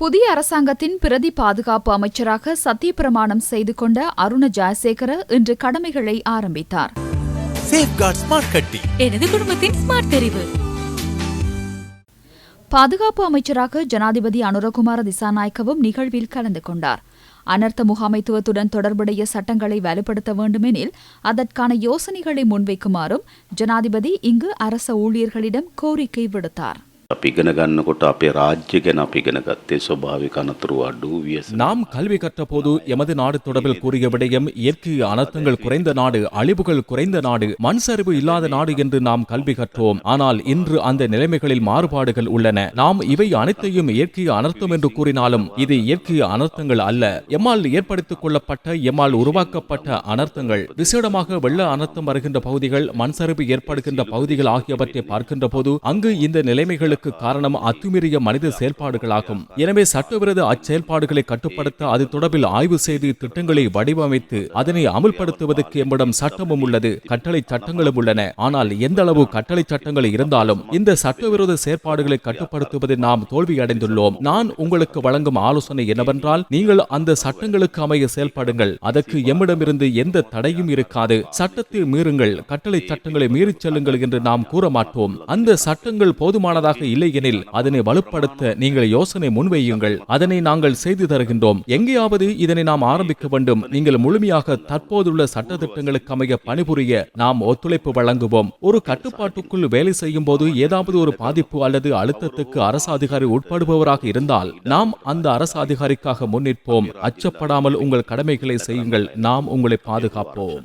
புதிய அரசாங்கத்தின் பிரதி பாதுகாப்பு அமைச்சராக சத்தியப்பிரமாணம் செய்து கொண்ட அருண ஜெயசேகர இன்று கடமைகளை ஆரம்பித்தார். எனது குடும்பத்தின் ஸ்மார்ட் தெரிவு. பாதுகாப்பு அமைச்சராக ஜனாதிபதி அனுரகுமார திசாநாயக்கவும் நிகழ்வில் கலந்து கொண்டார். அனர்த்த முகாமைத்துவத்துடன் தொடர்புடைய சட்டங்களை வலுப்படுத்த வேண்டுமெனில் அதற்கான யோசனைகளை முன்வைக்குமாறும் ஜனாதிபதி இங்கு அரச ஊழியர்களிடம் கோரிக்கை விடுத்தார். අපි ඉගෙන ගන්නකොට අපේ රාජ්‍ය ගැන අපි ඉගෙන ගත්තේ ස්වභාවික අනතුරු අඩු වියස நாம் கல்வி கற்றபோது எமது நாடு தொடர்பில் கூறிய விடயம் இயற்கை அனர்த்தங்கள் குறைந்த நாடு அழிவுகள் குறைந்த நாடு மண் சரிவு இல்லாத நாடு என்று நாம் கல்வி கற்றோம் ஆனால் இன்று அந்த நிலைமைகளில் மாறுபாடுகள் உள்ளன நாம் இவை அனைத்தையும் இயற்கை அனர்த்தம் என்று கூறினாலும் இது இயற்கை அனர்த்தங்கள் அல்ல எம்மால் ஏற்படுத்திக் கொள்ளப்பட்ட எம்மால் உருவாக்கப்பட்ட அனர்த்தங்கள் விசேடமாக வெள்ள அனர்த்தம் வருகின்ற பகுதிகள் மண் சரிவு ஏற்படுகின்ற பகுதிகள் ஆகியவற்றை பார்க்கின்ற போது அங்கு இந்த நிலைமைகளுக்கு காரணம் அத்துமீறிய மனித செயல்பாடுகளாகும். எனவே சட்டவிரோத அச்செயல்பாடுகளை கட்டுப்படுத்த அது தொடர்பில் ஆய்வு செய்து திட்டங்களை வடிவமைத்து அதனை அமுல்படுத்துவதற்கு எம்மிடம் சட்டமும் உள்ளது கட்டளை சட்டங்களும் உள்ளன. ஆனால் எந்த அளவு கட்டளை சட்டங்கள் இருந்தாலும் இந்த சட்டவிரோத செயற்பாடுகளை கட்டுப்படுத்துவதில் நாம் தோல்வியடைந்துள்ளோம். நான் உங்களுக்கு வழங்கும் ஆலோசனை என்னவென்றால் நீங்கள் அந்த சட்டங்களுக்கு அமைய செயல்படுங்கள். அதற்கு எம்மிடமிருந்து எந்த தடையும் இருக்காது. சட்டத்தை மீறுங்கள் கட்டளை சட்டங்களை மீறிச் செல்லுங்கள் என்று நாம் கூற மாட்டோம் அந்த சட்டங்கள் போதுமானதாக இல்லை எனில் அதனை வலுப்படுத்த நீங்கள் யோசனை முன்வையுங்கள். அதனை நாங்கள் செய்து தருகின்றோம். எங்கேயாவது இதனை நாம் ஆரம்பிக்க வேண்டும். நீங்கள் முழுமையாக தற்போதுள்ள சட்டத்திட்டங்களுக்கு அமைய பணிபுரிய நாம் ஒத்துழைப்பு வழங்குவோம். ஒரு கட்டுப்பாட்டுக்குள் வேலை செய்யும் போது ஏதாவது ஒரு பாதிப்பு அல்லது அழுத்தத்துக்கு அரசு அதிகாரி உட்படுபவராக இருந்தால் நாம் அந்த அரசு அதிகாரிக்காக முன்னிற்போம். அச்சப்படாமல் உங்கள் கடமைகளை செய்யுங்கள். நாம் உங்களை பாதுகாப்போம்.